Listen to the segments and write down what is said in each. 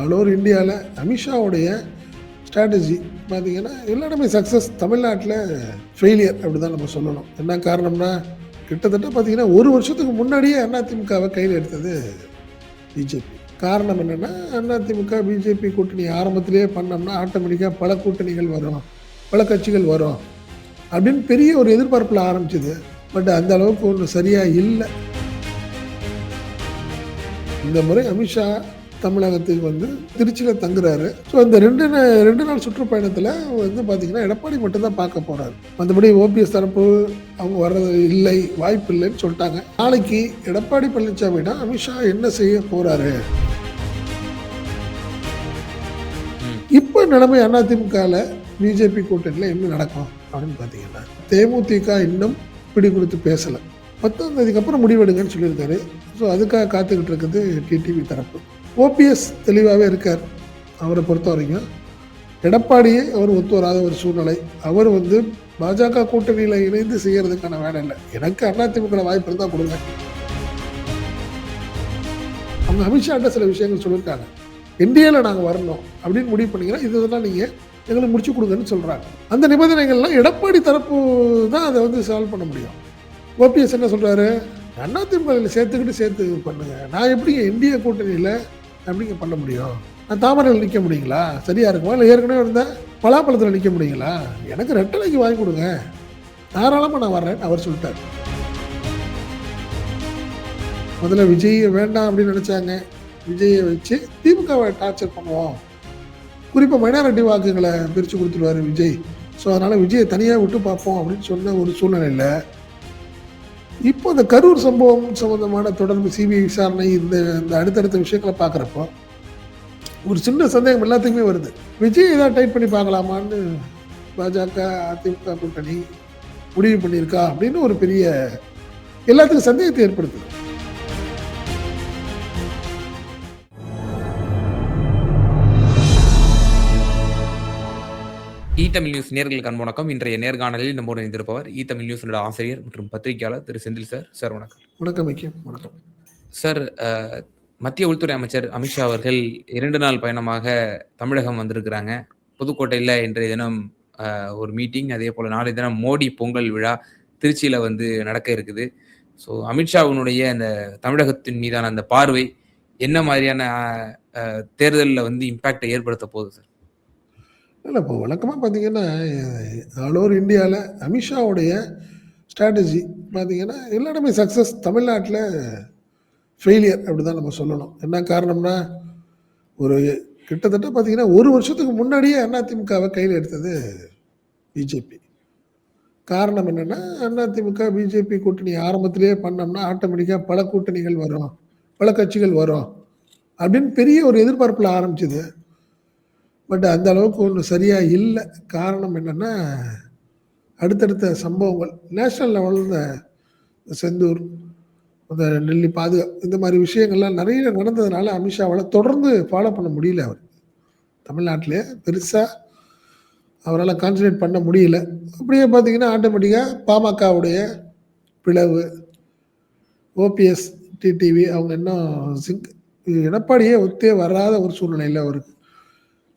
All over இந்தியாவில் அமித்ஷாவுடைய strategy பார்த்தீங்கன்னா எல்லாருமே சக்ஸஸ் தமிழ்நாட்டில் ஃபெயிலியர் அப்படி தான் நம்ம சொல்லணும். என்ன காரணம்னா கிட்டத்தட்ட பார்த்தீங்கன்னா ஒரு வருஷத்துக்கு முன்னாடியே அதிமுகவை கையில் எடுத்தது பிஜேபி. காரணம் என்னென்னா அதிமுக பிஜேபி கூட்டணி ஆரம்பத்திலேயே பண்ணோம்னா ஆட்டோமேட்டிக்காக பல கூட்டணிகள் வரும் பல கட்சிகள் வரும் அப்படின்னு பெரிய ஒரு எதிர்பார்ப்பில் ஆரம்பிச்சது. பட் அந்த அளவுக்கு ஒன்றும் சரியாக இல்லை. இந்த முறை அமித்ஷா தமிழகத்துக்கு வந்து திருச்சியில் தங்குறாரு. ஸோ இந்த ரெண்டு ரெண்டு நாள் சுற்றுப்பயணத்தில் வந்து பார்த்தீங்கன்னா எடப்பாடி மட்டும்தான் பார்க்க போகிறாரு மற்றபடி ஓபிஎஸ் தரப்பு அவங்க வர்றது இல்லை வாய்ப்பு இல்லைன்னு சொல்லிட்டாங்க. நாளைக்கு எடப்பாடி பழனிசாமினா அமித்ஷா என்ன செய்ய போகிறாரு இப்போ நிலைமை அதிமுகவில் பிஜேபி கூட்டணியில் என்ன நடக்கும் அப்படின்னு பார்த்தீங்கன்னா தேமுதிக இன்னும் பிடி கொடுத்து பேசலை. பத்தாம் தேதிக்கு அப்புறம் முடிவெடுங்கன்னு சொல்லியிருக்காரு. ஸோ அதுக்காக காத்துக்கிட்டு இருக்குது டிடிவி தரப்பு. ஓபிஎஸ் தெளிவாகவே இருக்கார் அவரை பொறுத்த வரைக்கும். எடப்பாடியே அவர் ஒத்து வராத ஒரு சூழ்நிலை. அவர் வந்து பாஜக கூட்டணியில் இணைந்து செய்யறதுக்கான வேலை இல்லை. எனக்கு அதிமுக வாய்ப்பு இருந்தால் கொடுங்க. அவங்க அமித்ஷாட்ட சில விஷயங்கள் சொல்லியிருக்காங்க. இந்தியாவில் நாங்கள் வரணும் அப்படின்னு முடிவு பண்ணிங்கன்னா இது இதெல்லாம் நீங்கள் எங்களுக்கு முடிச்சு கொடுங்கன்னு சொல்கிறாங்க அந்த நிபந்தனைகள்லாம் எடப்பாடி தரப்பு தான் அதை வந்து சால்வ் பண்ண முடியும். ஓபிஎஸ் என்ன சொல்கிறாரு அதிமுகவில் சேர்த்துக்கிட்டு சேர்த்து பண்ணுங்க. நான் எப்படி இந்திய கூட்டணியில் எப்படிங்க பண்ண முடியும்? நான் தாமரையில் நிற்க முடியுங்களா? சரியாக இருக்குமா? இல்லை ஏற்கனவே இருந்தால் பலாப்பழத்தில் நிற்க முடியுங்களா? எனக்கு ரெட்டலைக்கு வாங்கி கொடுங்க. தாராளமாக நான் வர்றேன் அவர் சொல்லிட்டார். முதல்ல விஜய் வேண்டாம் அப்படின்னு நினச்சாங்க. விஜயை வச்சு திமுகவை டார்ச்சர் பண்ணுவோம். குறிப்பாக மைனாரிட்டி வாக்குகளை பிரித்து கொடுத்துருவாரு விஜய். ஸோ அதனால் விஜயை தனியாக விட்டு பார்ப்போம் அப்படின்னு சொன்ன ஒரு சூழ்நிலையில் இப்போ இந்த கரூர் சம்பவம் சம்பந்தமான தொடர்பு சிபிஐ விசாரணை இந்த இந்த அடுத்தடுத்த விஷயங்களை பார்க்குறப்போ ஒரு சின்ன சந்தேகம் எல்லாத்துக்குமே வருது. விஜய் ஏதாவது டைட் பண்ணி பார்க்கலாமான்னு பாஜக அதிமுக கூட்டணி முடிவு பண்ணியிருக்கா அப்படின்னு ஒரு பெரிய எல்லாத்துக்கும் சந்தேகத்தை ஏற்படுத்துது. இ தமிழ் நியூஸ் நேர்களுக்கு அன்பு வணக்கம். இன்றைய நேர்காணலில் நம்மோடு இணைந்திருப்பவர் இ தமிழ் நியூஸோட ஆசிரியர் மற்றும் பத்திரிகையாளர் திரு செந்தில் சார். சார் வணக்கம். வணக்கம் வைக்கம் வணக்கம். சார் மத்திய உள்துறை அமைச்சர் அமித்ஷா அவர்கள் இரண்டு நாள் பயணமாக தமிழகம் வந்திருக்கிறாங்க. புதுக்கோட்டையில் இன்றைய தினம் ஒரு மீட்டிங். அதே போல் நாளை தினம் மோடி பொங்கல் விழா திருச்சியில் வந்து நடக்க இருக்குது. ஸோ அமித்ஷாவினுடைய அந்த தமிழகத்தின் மீதான அந்த பார்வை என்ன மாதிரியான தேர்தலில் வந்து இம்பாக்டை ஏற்படுத்த போகுது சார்? இல்லை இப்போ வழக்கமாக பார்த்தீங்கன்னா ஆல் ஓவர் இந்தியாவில் அமித்ஷாவுடைய ஸ்ட்ராட்டஜி பார்த்தீங்கன்னா எல்லா இடமே சக்ஸஸ் தமிழ்நாட்டில் ஃபெயிலியர் அப்படி தான் நம்ம சொல்லணும். என்ன காரணம்னா ஒரு கிட்டத்தட்ட பார்த்தீங்கன்னா ஒரு வருஷத்துக்கு முன்னாடியே அதிமுகவை கையில் எடுத்தது பிஜேபி. காரணம் என்னென்னா அதிமுக பிஜேபி கூட்டணி ஆரம்பத்திலே பண்ணோம்னா ஆட்டோமேட்டிக்காக பல கூட்டணிகள் வரும் பல கட்சிகள் வரும் அப்படின்னு பெரிய ஒரு எதிர்பார்ப்பில் ஆரம்பிச்சது. பட் அந்த அளவுக்கு ஒன்றும் சரியாக இல்லை. காரணம் என்னென்னா அடுத்தடுத்த சம்பவங்கள் நேஷ்னல் லெவலில் இந்த செந்தூர் இந்த டெல்லி பாதுகாப்பு இந்த மாதிரி விஷயங்கள்லாம் நிறைய நடந்ததுனால அமித்ஷாவால் தொடர்ந்து ஃபாலோ பண்ண முடியல அவர். தமிழ்நாட்டிலே பெருசாக அவரால் கான்சன்ட்ரேட் பண்ண முடியல. அப்படியே பார்த்தீங்கன்னா ஆட்டோமேட்டிக்காக பாமகவுடைய பிளவு ஓபிஎஸ் டிடிவி அவங்க இன்னும் சிங்க் எடப்பாடியே ஒத்தே வராத ஒரு சூழ்நிலையில் அவருக்கு.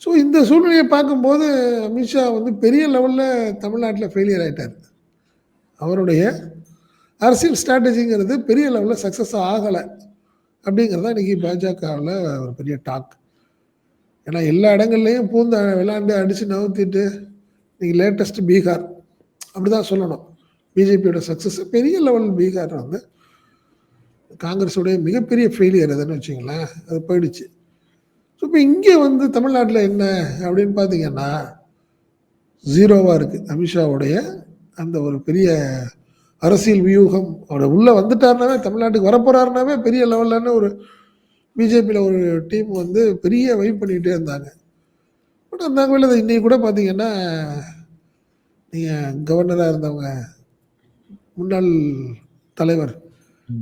ஸோ இந்த சூழ்நிலையை பார்க்கும்போது அமித்ஷா வந்து பெரிய லெவலில் தமிழ்நாட்டில் ஃபெயிலியர் ஆகிட்டார் அவருடைய அரசியல் ஸ்ட்ராட்டஜிங்கிறது பெரிய லெவலில் சக்ஸஸ் ஆகலை அப்படிங்கிறது தான் இன்றைக்கி பாஜகவில் ஒரு பெரிய டாக் ஏன்னா எல்லா இடங்கள்லையும் பூந்து விளாண்டு அடித்து நவுத்திட்டு இன்றைக்கி லேட்டஸ்ட் பீகார். அப்படி தான் சொல்லணும் பிஜேபியோட சக்ஸஸ் பெரிய லெவல் பீகார் வந்து காங்கிரஸுடைய மிகப்பெரிய ஃபெயிலியர் அதுன்னு வச்சிங்களேன் அது போயிடுச்சு. ஸோ இப்போ இங்கே வந்து தமிழ்நாட்டில் என்ன அப்படின்னு பார்த்தீங்கன்னா ஜீரோவாக இருக்குது அமித்ஷாவுடைய அந்த ஒரு பெரிய அரசியல் வியூகம். அவரை உள்ளே வந்துட்டாருனாவே தமிழ்நாட்டுக்கு வரப்போறாருனாவே பெரிய லெவல்லன்னு ஒரு பிஜேபியில் ஒரு டீம் வந்து பெரிய வெயிட் பண்ணிகிட்டே இருந்தாங்க. பட் அந்த வகையில் இன்னைக்கு கூட பார்த்தீங்கன்னா நீங்கள் கவர்னராக இருந்தவங்க முன்னாள் தலைவர்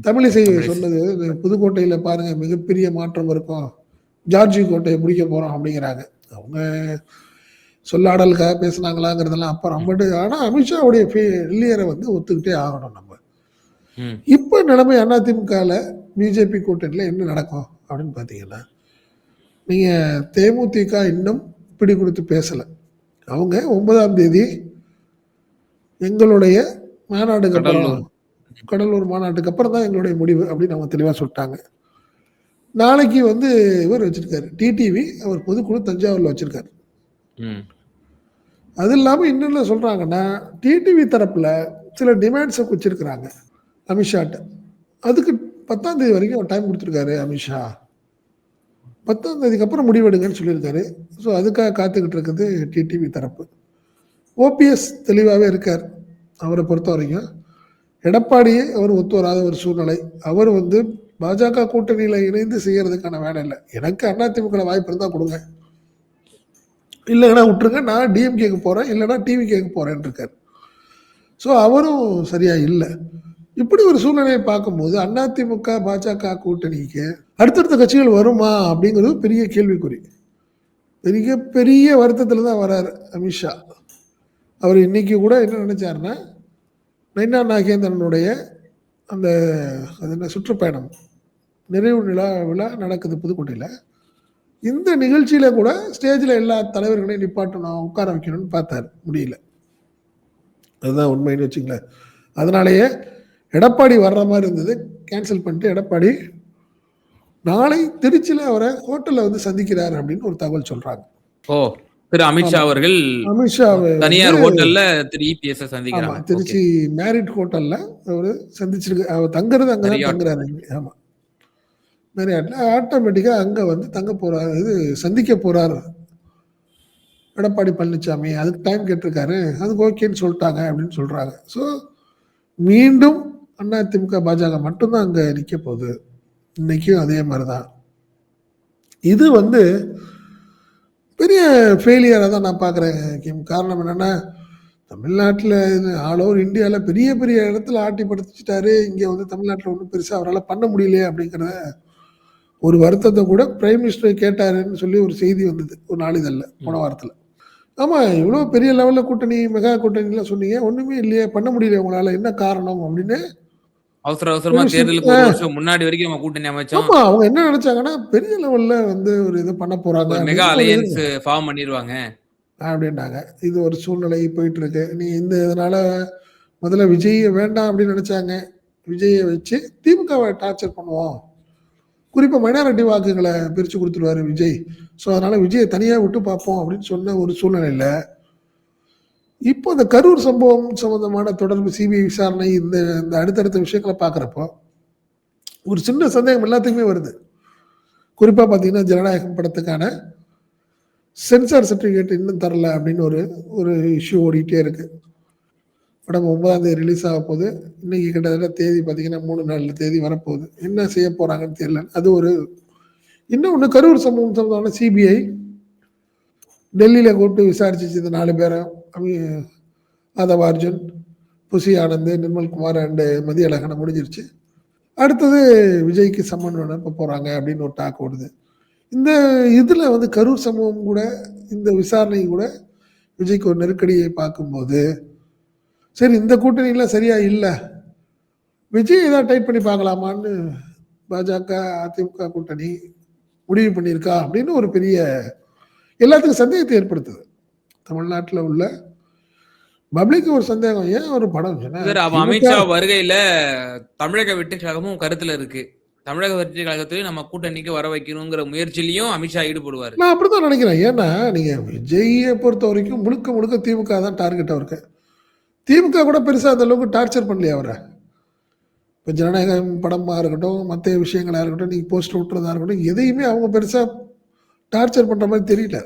தமிழிசை. சொன்னது புதுக்கோட்டையில் பாருங்கள் மிகப்பெரிய மாற்றம் இருக்கும். ஜார்ஜி கோட்டையை பிடிக்க போகிறோம் அப்படிங்கிறாங்க. அவங்க சொல்லாடலுக்காக பேசுனாங்களாங்கிறதெல்லாம் அப்புறம் பட் ஆனால் அமித்ஷாவுடைய ஃபெயிலியரை வந்து ஒத்துக்கிட்டே ஆகணும் நம்ம. இப்போ நிலைமை அதிமுகவில் பிஜேபி கூட்டணியில் என்ன நடக்கும் அப்படின்னு பார்த்தீங்கன்னா நீங்கள் தேமுதிக இன்னும் பிடி கொடுத்து பேசலை. அவங்க ஒன்பதாம் தேதி எங்களுடைய மாநாடுக்கு அப்புறம் கடலூர். கடலூர் மாநாட்டுக்கு அப்புறம் தான் எங்களுடைய முடிவு அப்படின்னு அவங்க தெளிவாக சொல்லிட்டாங்க. நாளைக்கு வந்து இவர் வச்சிருக்காரு. டிடிவி அவர் பொதுக்குழு தஞ்சாவூரில் வச்சிருக்காரு. ம். அது இல்லாமல் இன்னொன்று சொல்கிறாங்கன்னா டிடிவி தரப்பில் சில டிமாண்ட்ஸை வச்சிருக்கிறாங்க அமித்ஷாட்ட அதுக்கு பத்தாம் தேதி வரைக்கும் டைம் கொடுத்துருக்காரு அமித்ஷா பத்தாம் தேதிக்கு அப்புறம் முடிவெடுங்கன்னு சொல்லியிருக்காரு. ஸோ அதுக்காக காத்துக்கிட்டு இருக்குது டிடிவி தரப்பு. ஓபிஎஸ் தெளிவாகவே இருக்கார் அவரை பொறுத்த வரைக்கும் எடப்பாடியே அவர் ஒத்து வராத ஒரு சூழ்நிலை. அவர் வந்து பாஜக கூட்டணியில் இணைந்து செய்யறதுக்கான வேலை இல்லை. எனக்கு அதிமுக வாய்ப்பு இருந்தால் கொடுங்க. இல்லைன்னா விட்டுருங்க. நான் டிஎம்கேக்கு போகிறேன் இல்லைன்னா டிவிகேக்கு போகிறேன்னு இருக்கார். ஸோ அவரும் சரியா இல்லை. இப்படி ஒரு சூழ்நிலையை பார்க்கும்போது அதிமுக பாஜக கூட்டணிக்கு அடுத்தடுத்த கட்சிகள் வருமா அப்படிங்கிறது பெரிய கேள்விக்குறி. பெரிய பெரிய வருத்தத்தில் தான் வராரு அமித்ஷா. அவர் இன்னைக்கு கூட என்ன நினைச்சாருன்னா நைனா நாகேந்திரனுடைய அந்த அது என்ன சுற்றுப்பயணம். நிறைவு விழா விழா நடக்குது புதுக்கோட்டையில். இந்த நிகழ்ச்சியில கூட ஸ்டேஜில் எல்லா தலைவர்களையும் நிப்பாட்டணும் உட்கார வைக்கணும்னு பார்த்தாரு. முடியல. அதுதான் உண்மைன்னு வச்சுங்களேன். அதனாலேயே எடப்பாடி வர்ற மாதிரி இருந்தது. கேன்சல் பண்ணிட்டு எடப்பாடி நாளை திருச்சியில் அவரை ஹோட்டலில் வந்து சந்திக்கிறார் அப்படின்னு ஒரு தகவல் சொல்றாங்க. ஓ திரு அமித்ஷா அவர்கள் அமித்ஷா தனியார் ஹோட்டல்ல திரு இபிஎஸ் ஆமா சந்திக்கிறாங்க. திருச்சி மேரிட் ஹோட்டல்ல அவர் சந்திச்சிருக்கு அவர் தங்குறது அங்கே. தங்குறாரு. ஆமா. மேரியாட்ல ஆட்டோமேட்டிக்காக அங்கே வந்து தங்க போகிறார் இது சந்திக்க போகிறார் எடப்பாடி பழனிசாமி அதுக்கு டைம் கேட்டிருக்காரு. அதுக்கு ஓகேன்னு சொல்லிட்டாங்க அப்படின்னு சொல்கிறாங்க ஸோ மீண்டும் அதிமுக பாஜக மட்டும்தான் அங்கே நிற்க போகுது. இன்றைக்கும் அதே மாதிரி தான் இது வந்து பெரிய ஃபெயிலியராக தான் நான் பார்க்குறேன் கிம் காரணம் என்னென்னா தமிழ்நாட்டில் ஆல் ஓவர் இந்தியாவில் பெரிய பெரிய இடத்துல ஆட்டி படுத்திச்சிட்டாரு இங்கே வந்து தமிழ்நாட்டில் ஒன்றும் பெருசாக அவரால் பண்ண முடியலையே அப்படிங்கிறத ஒரு வருத்தத்தை கூட பிரைம் மினிஸ்டர் கேட்டாருன்னு சொல்லி ஒரு செய்தி வந்தது. ஒரு நாளிதழில் போன வாரத்தில். ஆமாம் இவ்வளோ பெரிய லெவலில் கூட்டணி மெகா கூட்டணிலாம் சொன்னீங்க. ஒன்றுமே இல்லையே பண்ண முடியல உங்களால். என்ன காரணம் அப்படின்னு அவசர அவசரமா தேர்தலுக்கு முன்னாடி வரைக்கும் நம்ம கூட்டணி அமைச்சோம். ஆமா அவங்க என்ன நினைச்சாங்கன்னா பெரிய லெவல்ல வந்து ஒரு இது பண்ண போறாங்க மெகா அலையன்ஸ் ஃபார்ம் பண்ணிடுவாங்க அப்படின்னாங்க இது ஒரு சூழ்நிலை போயிட்டு இருக்கு. நீ இந்த இதனால முதல்ல விஜய் வேண்டாம் அப்படின்னு நினைச்சாங்க. விஜயை வச்சு திமுகவை டார்ச்சர் பண்ணுவோம். குறிப்பாக மைனாரிட்டி வாக்குகளை பிரித்து கொடுத்துருவாரு விஜய். ஸோ அதனால் விஜயை தனியாக விட்டு பார்ப்போம் அப்படின்னு சொன்ன ஒரு சூழ்நிலையில் இப்போ இந்த கரூர் சம்பவம் சம்பந்தமான தொடர்பு சிபிஐ விசாரணை இந்த இந்த அடுத்தடுத்த விஷயங்களை பார்க்குறப்போ ஒரு சின்ன சந்தேகம் எல்லாத்துக்குமே வருது. குறிப்பாக பார்த்தீங்கன்னா ஜனநாயகம் படத்துக்கான சென்சார் சர்டிஃபிகேட் இன்னும் தரல அப்படின்னு ஒரு ஒரு இஷ்யூ ஓடிக்கிட்டே இருக்குது படம் ஒன்பதாம் தேதி ரிலீஸ் ஆக போகுது. இன்னைக்கு கிட்டத்தட்ட தேதி பார்த்தீங்கன்னா மூணு நாலு தேதி வரப்போகுது. என்ன செய்ய போறாங்கன்னு தெரியல. அது ஒரு இன்னொன்று கரூர் சம்பவம் சம்பந்தமான சிபிஐ டெல்லியில் கூப்பிட்டு விசாரிச்சிச்சு இந்த நாலு பேரை மாதவ அர்ஜுன் புசி ஆனந்த் நிர்மல்குமார் அண்டு மதியழகனை முடிஞ்சிருச்சு. அடுத்தது விஜய்க்கு சம்மன் அனுப்ப போகிறாங்க அப்படின்னு ஒரு டாக் ஓடுது. இந்த இதில் வந்து கரூர் சம்பவம் கூட இந்த விசாரணை கூட விஜய்க்கு ஒரு நெருக்கடியை பார்க்கும்போது சரி இந்த கூட்டணியில் சரியா இல்லை. விஜய் ஏதாவது டைட் பண்ணி பார்க்கலாமான்னு பாஜக அதிமுக கூட்டணி முடிவு பண்ணியிருக்கா அப்படின்னு ஒரு பெரிய எல்லாத்துக்கும் சந்தேகத்தை ஏற்படுத்துது. தமிழ்நாட்டில் உள்ள பப்ளிக் ஒரு சந்தேகம். ஏன் ஒரு படம்? அமித்ஷா வருகையில தமிழக வெற்றி கழகமும் கருத்துல இருக்கு. தமிழக வெற்றி கழகத்திலையும் நம்ம கூட்டணிக்கு வர வைக்கணுங்கிற முயற்சியிலையும் அமித்ஷா ஈடுபடுவாரு. நான் அப்படிதான் நினைக்கிறேன். ஏன்னா நீங்க விஜயை பொறுத்த வரைக்கும் முழுக்க முழுக்க திமுக தான் டார்கெட் அவருக்கு திமுக கூட பெருசா அந்த அளவுக்கு டார்ச்சர் பண்ணலையே அவரை? இப்போ ஜனநாயகம் படமா இருக்கட்டும் மற்ற விஷயங்களா இருக்கட்டும் நீங்க போஸ்டர் விட்டுறதா இருக்கட்டும் எதையுமே அவங்க பெருசா டார்ச்சர் பண்ற மாதிரி தெரியல.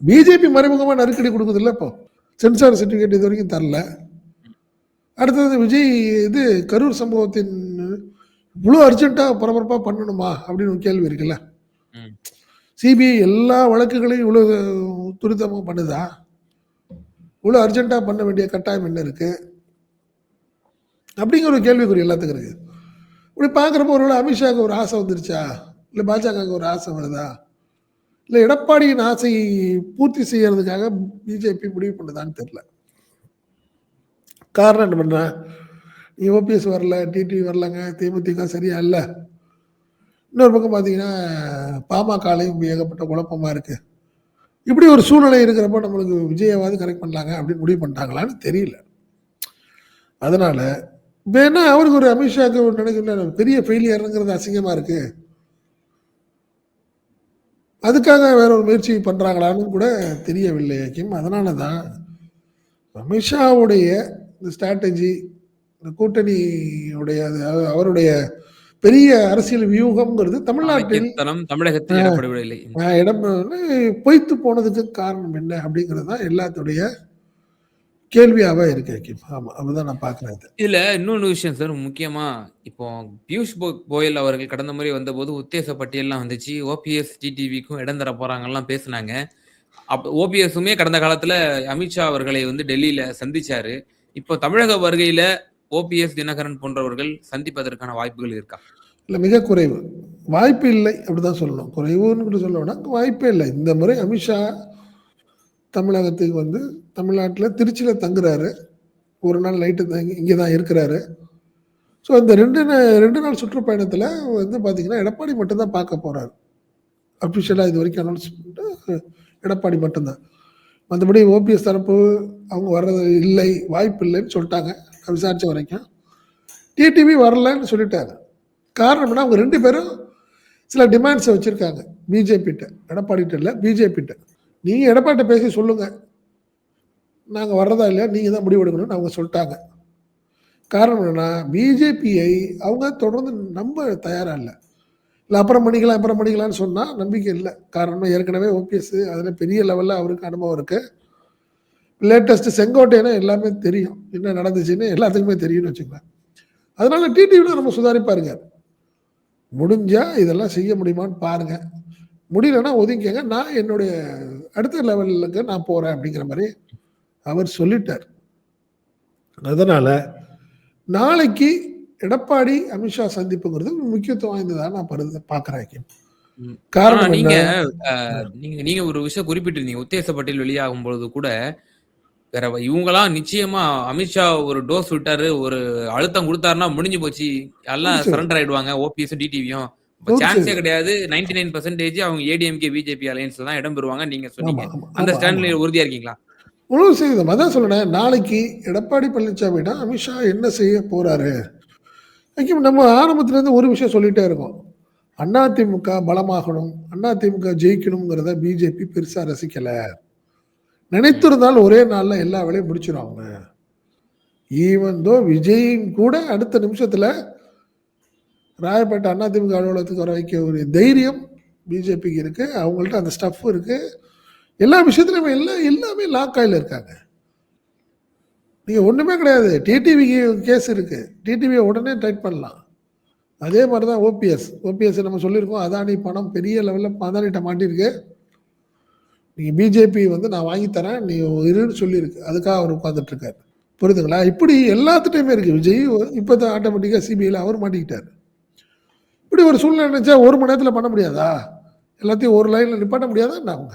பிஜேபி மறைமுகமா நெருக்கடி கொடுக்குது இல்லை இப்போ. சென்சார் சர்டிஃபிகேட் இது வரைக்கும் தரல. அடுத்தது விஜய் இது கரூர் சம்பவத்தின் இவ்வளோ அர்ஜென்ட்டாக பரபரப்பாக பண்ணணுமா அப்படின்னு ஒரு கேள்வி இருக்குல்ல. சிபிஐ எல்லா வழக்குகளையும் இவ்வளோ துரிதமாக பண்ணுதா? இவ்வளோ அர்ஜென்ட்டாக பண்ண வேண்டிய கட்டாயம் என்ன இருக்குது அப்படிங்கிற ஒரு கேள்விக்குறி எல்லாத்துக்கும் இருக்குது இப்படி பார்க்குறப்போ ஒருவேளை அமித்ஷாவுக்கு ஒரு ஆசை வந்துருச்சா? இல்லை பாஜகவுக்கு ஒரு ஆசை வருதா? இல்லை எடப்பாடியின் ஆசையை பூர்த்தி செய்யறதுக்காக பிஜேபி முடிவு பண்ணுதான்னு தெரில காரணம் என்ன பண்ணுறேன்? நீ ஓபிஎஸ் வரல டிடி வரலங்க தேமுதிக சரியா இல்லை. இன்னொரு பக்கம் பார்த்தீங்கன்னா பாமகலையும் ஏகப்பட்ட குழப்பமாக இருக்குது இப்படி ஒரு சூழ்நிலை இருக்கிறப்ப நம்மளுக்கு விஜயவாது கரெக்ட் பண்ணலாங்க அப்படின்னு முடிவு பண்ணிட்டாங்களான்னு தெரியல. அதனால வேணா அவருக்கு ஒரு அமித்ஷாக்கு ஒரு நினைக்கிற பெரிய ஃபெயிலியருங்கிறது அசிங்கமா இருக்கு. அதுக்காக வேற ஒரு முயற்சி பண்றாங்களான்னு கூட தெரியவில்லை கிம் அதனால தான் அமித்ஷாவுடைய இந்த ஸ்ட்ராட்டஜி இந்த கூட்டணியுடைய அது அவருடைய பெரிய அரசியல் வியூகம்ங்கிறது தமிழ்நாட்டில். தமிழகத்தில் இடம் பொய்த்து போனதுக்கு காரணம் என்ன அப்படிங்கிறது தான் எல்லாத்துடைய கேள்வியாவே இருக்கு அகிம் ஆமா அப்படிதான் நான் பார்க்கிறேன் இது. இதுல இன்னொன்று விஷயம் சார் முக்கியமா இப்போ பியூஷ் கோயல் அவர்கள் கடந்த முறை வந்தபோது உத்தேச பட்டியல்லாம் வந்துச்சு. ஓபிஎஸ் டிடிவிக்கும் இடம் தர போறாங்கலாம் பேசுனாங்க. அப்ப ஓபிஎஸ்ஸுமே கடந்த காலத்துல அமித்ஷா அவர்களை வந்து டெல்லியில சந்திச்சாரு. இப்போ தமிழக வருகையில ஓபிஎஸ் தினகரன் போன்றவர்கள் சந்திப்பதற்கான வாய்ப்புகள் இருக்கா? இல்லை மிக குறைவு. வாய்ப்பு இல்லை அப்படிதான் சொல்லணும். குறைவுன்னு கூட சொல்லணும்னா வாய்ப்பே இல்லை. இந்த முறை அமித்ஷா தமிழகத்துக்கு வந்து தமிழ்நாட்டில் திருச்சியில் தங்குறாரு. ஒரு நாள் நைட்டு இங்கே தான் இருக்கிறாரு. ஸோ இந்த ரெண்டு ரெண்டு நாள் சுற்றுப்பயணத்தில் வந்து பார்த்தீங்கன்னா எடப்பாடி மட்டும்தான் பார்க்க போகிறாரு அஃபிஷியலாக இது வரைக்கும் அனௌன்ஸ் பண்ணிட்டு எடப்பாடி மட்டும்தான். மற்றபடி ஓபிஎஸ் தரப்பு அவங்க வர்றது இல்லை வாய்ப்பு இல்லைன்னு சொல்லிட்டாங்க. நான் விசாரித்த வரைக்கும் டிடிவி வரலன்னு சொல்லிட்டாங்க காரணம் என்ன? அவங்க ரெண்டு பேரும் சில டிமாண்ட்ஸை வச்சுருக்காங்க. பிஜேபிகிட்ட எடப்பாடிகிட்ட இல்லை பிஜேபிகிட்ட நீங்கள் எடப்பாடிட்ட பேசி சொல்லுங்கள் நாங்கள் வர்றதா இல்லையா? நீங்கள் தான் முடிவெடுக்கணும்னு அவங்க சொல்லிட்டாங்க. காரணம் என்னென்னா பிஜேபியை அவங்க தொடர்ந்து நம்ப தயாராக இல்லை. இல்லை அப்புறம் பண்ணிக்கலாம் அப்புறம் பண்ணிக்கலாம்னு சொன்னால் நம்பிக்கை இல்லை. காரணம் ஏற்கனவே ஓபிஎஸ் அதில் பெரிய லெவலில் அவருக்கு அனுபவம் இருக்குது லேட்டஸ்ட் செங்கோட்டையனா எல்லாமே தெரியும். என்ன நடந்துச்சுன்னு எல்லாத்துக்குமே தெரியும்னு வச்சுக்கலாம் அதனால டிடிவியில் நம்ம சுதாரிப்பாருங்க முடிஞ்சா இதெல்லாம் செய்ய முடியுமான்னு பாருங்க. முடியலன்னா ஒதுங்கிக்கங்க. நான் என்னுடைய அடுத்த லெவலுக்கு நான் போறேன் அப்படிங்கிற மாதிரி அவர் சொல்லிட்டார். அதனால நாளைக்கு எடப்பாடி அமித்ஷா சந்திப்புங்கிறது முக்கியத்துவம் வாய்ந்ததா நான் பருது பார்க்குறேன் காரணம் நீங்க நீங்க நீங்க ஒரு விஷயம் குறிப்பிட்டிருந்தீங்க. உத்தேச பட்டியல் வெளியாகும் பொழுது கூட வேற இவங்கெல்லாம் நிச்சயமா அமித்ஷா ஒரு டோஸ் விட்டாரு ஒரு அழுத்தம் கொடுத்தாருன்னா முடிஞ்சு போச்சு. எல்லாம். சரண்டர் ஆயிடுவாங்க ஓபிஎஸ் டிடிவியும். சான்ஸே கிடையாது. 99% நைன் பர்சன்டேஜ் அவங்க ஏடிஎம்கே பிஜேபி அலையன்ஸ்ல தான் இடம் பெறுவாங்க நீங்க சொன்னீங்க. அந்த ஸ்டாண்ட்ல உறுதியா இருக்கீங்களா? முழு செய்தம் அதான் சொல்றேன் நாளைக்கு எடப்பாடி பழனிசாமினா அமித்ஷா என்ன செய்ய போறாரு? நம்ம ஆரம்பத்துல இருந்து ஒரு விஷயம் சொல்லிட்டே இருக்கோம். அதிமுக பலமாகணும் அதிமுக ஜெயிக்கணுங்கிறத பிஜேபி பெருசா ரசிக்கல. நினைத்திருந்தால் ஒரே நாளில் எல்லா வேலையும் முடிச்சிடும் அவங்க. ஈவன் தோ கூட அடுத்த நிமிஷத்தில் ராயப்பேட்டை அதிமுக அலுவலகத்துக்கு வர வைக்க ஒரு தைரியம் பிஜேபிக்கு இருக்குது அவங்கள்ட்ட அந்த ஸ்டஃப் இருக்குது எல்லா விஷயத்துலையுமே எல்லாம் எல்லாமே லாக் ஆயில் இருக்காங்க. நீங்கள் ஒன்றுமே கிடையாது. டிடிவிக்கு கேஸ் இருக்குது டிடிவியை உடனே டைட் பண்ணலாம். அதே மாதிரி தான் ஓபிஎஸ் ஓபிஎஸ் நம்ம சொல்லியிருக்கோம். அதானி பணம் பெரிய லெவலில் அதானிட்ட மாட்டியிருக்கு. நீங்கள் பிஜேபி வந்து நான் வாங்கி தரேன் நீ இருன்னு சொல்லியிருக்கு. அதுக்காக அவர் உட்காந்துட்டு இருக்காரு புரியுதுங்களா? இப்படி எல்லாத்துட்டையுமே இருக்கு. விஜய் இப்போ தான் ஆட்டோமேட்டிக்காக சிபிஐயில் அவர் மாட்டிக்கிட்டார். இப்படி ஒரு சூழ்நிலை நினைச்சா ஒரு மணி நேரத்தில் பண்ண முடியாதா? எல்லாத்தையும் ஒரு லைனில் நிப்பாட்ட முடியாதா என்ன அவங்க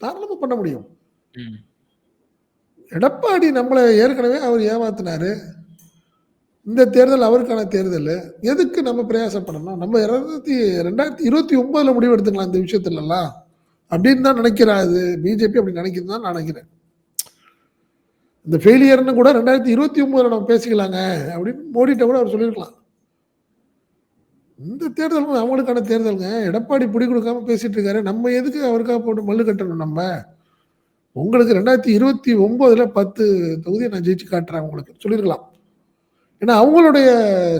தாராளமாக பண்ண முடியும். எடப்பாடி நம்மளை ஏற்கனவே அவர் ஏமாத்தினாரு. இந்த தேர்தல் அவருக்கான தேர்தல். எதுக்கு நம்ம பிரயாசப்படணும்? நம்ம இரண்டாயிரத்தி ரெண்டாயிரத்தி இருபத்தி ஒன்பதுல முடிவு எடுத்துக்கலாம் இந்த விஷயத்துலலாம். அப்படின்னு தான் நினைக்கிறாரு பிஜேபி அப்படி நினைக்கிறது தான் நான் நினைக்கிறேன். இந்த ஃபெயிலியர்னு கூட ரெண்டாயிரத்தி இருபத்தி ஒன்பதுல நம்ம பேசிக்கலாங்க அப்படின்னு மோடிட்ட கூட அவர் சொல்லியிருக்கலாம். இந்த தேர்தல் அவங்களுக்கான தேர்தலுங்க. எடப்பாடி பிடி கொடுக்காம பேசிட்டு இருக்காரு. நம்ம எதுக்கு அவருக்காக போட்டு மல்லு கட்டணும் நம்ம? உங்களுக்கு ரெண்டாயிரத்தி இருபத்தி ஒன்பதுல பத்து தொகுதியை நான் ஜெயிச்சு காட்டுறேன் உங்களுக்கு. சொல்லியிருக்கலாம். ஏன்னா அவங்களுடைய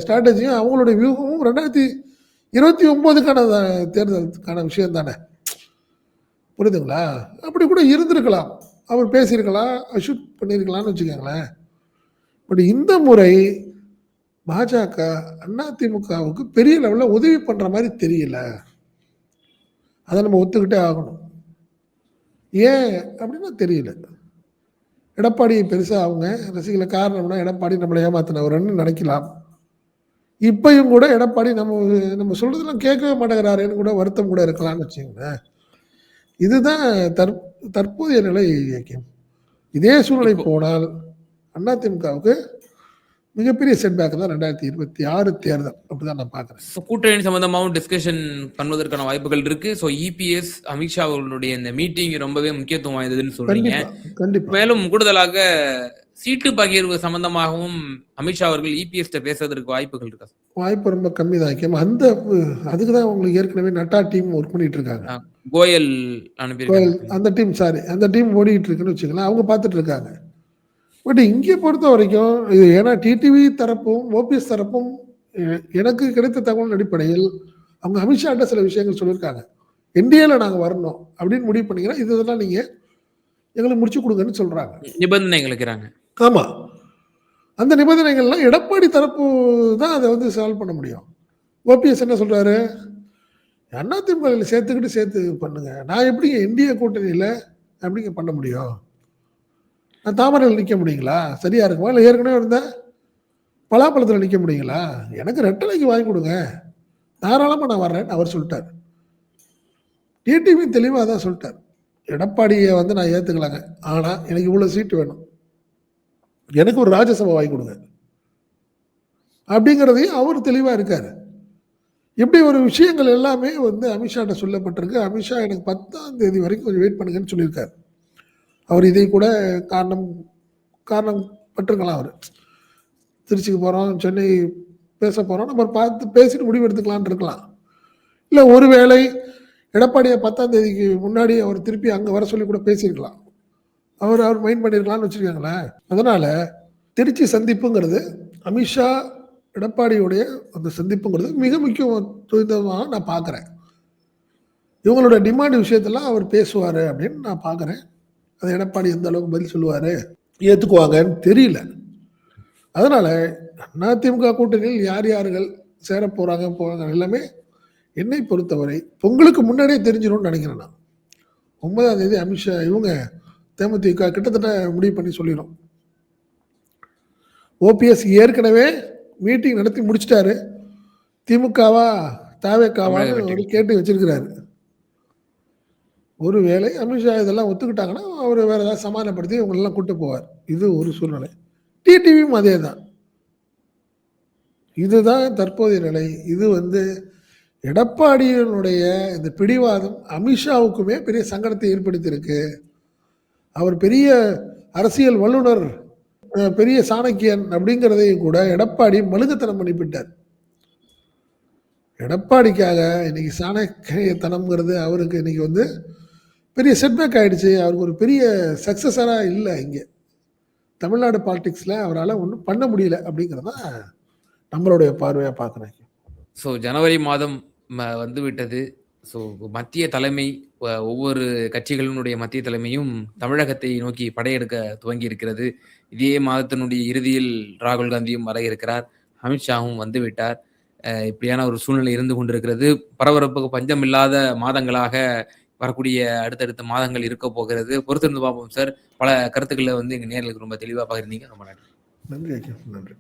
ஸ்ட்ராட்டஜியும் அவங்களுடைய வியூகமும் ரெண்டாயிரத்தி இருபத்தி ஒன்பதுக்கான தேர்தலுக்கான விஷயம் தானே புரியுதுங்களா? அப்படி கூட இருந்திருக்கலாம். அவர் பேசியிருக்கலாம் அஷூட் பண்ணியிருக்கலாம்னு வச்சுக்கோங்களேன். பட் இந்த முறை பாஜக அதிமுகவுக்கு பெரிய லெவலில் உதவி பண்ணுற மாதிரி தெரியல. அதை நம்ம ஒத்துக்கிட்டே ஆகணும். ஏன் அப்படின்னா தெரியல. எடப்பாடி பெருசாக அவங்க ரசிகல காரணம்னா எடப்பாடி நம்மளை ஏமாத்தினவர்னு நினைக்கலாம். இப்பையும் கூட எடப்பாடி நம்ம நம்ம சொல்கிறதெல்லாம் கேட்கவே மாட்டேங்கிறாருன்னு கூட வருத்தம் கூட இருக்கலாம்னு வச்சுக்கோங்களேன். இதுதான் தற் தற்போதைய நிலை இயக்கம் இதே சூழ்நிலை போனால் அதிமுகவுக்கு மிகப்பெரிய செட்பேக் தான் ரெண்டாயிரத்தி இருபத்தி ஆறு தேர்தல். அப்படிதான் நான் பார்க்குறேன். ஸோ கூட்டணி சம்பந்தமாகவும் டிஸ்கஷன் பண்ணுவதற்கான வாய்ப்புகள் இருக்கு. ஸோ இபிஎஸ் அமித்ஷா அவர்களுடைய இந்த மீட்டிங் ரொம்பவே முக்கியத்துவம் வாய்ந்ததுன்னு சொல்றீங்க. கண்டிப்பா மேலும் கூடுதலாக சீட்டு பகிர்வு சம்பந்தமாகவும் அமித்ஷா அவர்கள் இபிஎஸ் பேசுவதற்கு வாய்ப்புகள் இருக்கா? வாய்ப்பு ரொம்ப கம்மி தான். அந்த அதுக்கு தான் உங்களுக்கு ஏற்கனவே நட்டா டீம் ஒர்க் பண்ணிட்டு இருக்காங்க. கோயல் அனுப்பியிருக்காங்க. அந்த டீம் சாரி அந்த டீம் ஓடிட்டு இருக்குன்னு வச்சுக்கலாம் அவங்க பார்த்துட்டு இருக்காங்க. பட் இங்கே பொறுத்த வரைக்கும் இது ஏன்னா டிடிவி தரப்பும் ஓபிஎஸ் தரப்பும் எனக்கு கிடைத்த தகவல் அடிப்படையில் அவங்க அமித்ஷாட்ட சில விஷயங்கள் சொல்லியிருக்காங்க. என்டிஏல நாங்கள் வரணும் அப்படின்னு முடிவு பண்ணீங்கன்னா இது இதெல்லாம் நீங்கள் எங்களுக்கு முடிச்சு கொடுங்கன்னு சொல்கிறாங்க நிபந்தனைகள் இருக்கிறாங்க ஆமாம் அந்த நிபந்தனைகள்லாம் எடப்பாடி தரப்பு தான் அதை வந்து சால்வ் பண்ண முடியும். ஓபிஎஸ் என்ன சொல்கிறாரு அதிமுக சேர்த்துக்கிட்டு சேர்த்து பண்ணுங்க. நான் எப்படிங்க இந்திய கூட்டணியில் எப்படிங்க பண்ண முடியும்? நான் தாமரையில் நிற்க முடியுங்களா? சரியா இருக்குமா? இல்லை ஏற்கனவே இருந்தேன் பலாப்பழத்தில் நிற்க முடியுங்களா? எனக்கு ரெட்டலைக்கு வாங்கி கொடுங்க. தாராளமாக நான் வர்றேன்னு அவர் சொல்லிட்டார். டிடிவி தெளிவாக தான் சொல்லிட்டார். எடப்பாடியை வந்து நான் ஏற்றுக்கலாங்க ஆனால் எனக்கு இவ்வளோ சீட்டு வேணும். எனக்கு ஒரு ராஜ்யசபா வாங்கி கொடுங்க. அப்படிங்கிறதையும் அவர் தெளிவாக இருக்கார். இப்படி ஒரு விஷயங்கள் எல்லாமே வந்து அமித்ஷாட்ட சொல்லப்பட்டிருக்கு. அமித்ஷா எனக்கு பத்தாம் தேதி வரைக்கும் கொஞ்சம் வெயிட் பண்ணுங்கன்னு சொல்லியிருக்காரு. அவர் இதை கூட காரணம் காரணம் பட்டிருக்கலாம் அவர். திருச்சிக்கு போகிறோம் சென்னை பேச போகிறோம் நம்ம பார்த்து பேசிட்டு முடிவு எடுத்துக்கலாம்னு இருக்கலாம். இல்லை ஒருவேளை எடப்பாடியை பத்தாம் தேதிக்கு முன்னாடி அவர் திருப்பி அங்கே வர சொல்லி கூட பேசியிருக்கலாம். அவர் அவர் மைண்ட் பண்ணியிருக்கலாம்னு வச்சுருக்காங்களேன் அதனால் திருச்சி சந்திப்புங்கிறது அமித்ஷா எடப்பாடியுடைய அந்த சந்திப்புங்கிறது மிக முக்கியத்துவமாக நான் பார்க்குறேன். இவங்களோட டிமாண்ட் விஷயத்தெல்லாம் அவர் பேசுவார் அப்படின்னு நான் பார்க்குறேன். அது எடப்பாடி எந்த அளவுக்கு பதில் சொல்லுவார் ஏற்றுக்குவாங்கன்னு தெரியல. அதனால் அதிமுக கூட்டணியில் யார் யார்கள் சேர போகிறாங்க போகிறாங்க எல்லாமே என்னை பொறுத்தவரை பொங்கலுக்கு முன்னாடியே தெரிஞ்சிடும்னு நினைக்கிறேன் நான். ஒன்பதாம் தேதி அமித்ஷா இவங்க தேமுதிக கிட்டத்தட்ட முடிவு பண்ணி சொல்லிடும் ஓபிஎஸ் ஏற்கனவே மீட்டிங் நடத்தி முடிச்சிட்டாரு. திமுகவா தாவேக்காவான்னு கேட்டு வச்சிருக்கிறாரு. ஒருவேளை அமித்ஷா இதெல்லாம் ஒத்துக்கிட்டாங்கன்னா அவர் வேற ஏதாவது சமாதானப்படுத்தி இவங்களெல்லாம் கூட்டு போவார். இது ஒரு சூழ்நிலை. டிடிவியும் அதே தான் இதுதான் தற்போதைய நிலை. இது வந்து எடப்பாடியினுடைய இந்த பிடிவாதம் அமித்ஷாவுக்குமே பெரிய சங்கடத்தை ஏற்படுத்தியிருக்கு. அவர் பெரிய அரசியல் வல்லுனர் அஹ், பெரிய சாணக்கியன் அப்படிங்கிறதையும் கூட எடப்பாடி மழுகத்தனம் பண்ணிவிட்டார் எடப்பாடிக்காக இன்னைக்கு சாணக்கியத்தனம்ங்கிறது அவருக்கு இன்னைக்கு வந்து பெரிய செட்பேக் ஆயிடுச்சு. அவருக்கு ஒரு பெரிய சக்சஸராக இல்லை இங்கே. தமிழ்நாடு பாலிடிக்ஸில் அவரால் ஒன்றும் பண்ண முடியல அப்படிங்கிறது தான் நம்மளுடைய பார்வையாக பார்க்குறேன். ஸோ ஜனவரி மாதம் ம- வந்து விட்டது ஸோ மத்திய தலைமை ஒவ்வொரு கட்சிகளினுடைய மத்திய தலைமையும் தமிழகத்தை நோக்கி படையெடுக்க துவங்கி இருக்கிறது இதே மாதத்தினுடைய இறுதியில் ராகுல் காந்தியும் வர இருக்கிறார். அமித்ஷாவும் வந்துவிட்டார் இப்படியான ஒரு சூழ்நிலை இருந்து கொண்டிருக்கிறது. பரபரப்புக்கு பஞ்சம் இல்லாத மாதங்களாக வரக்கூடிய அடுத்தடுத்த மாதங்கள் இருக்க போகிறது. பொறுத்திருந்து பார்ப்போம் சார். பல கருத்துக்களை வந்து எங்கள் நேர்களுக்கு ரொம்ப தெளிவாக பகிர்ந்தீங்க. ரொம்ப நன்றி. நன்றி நன்றி.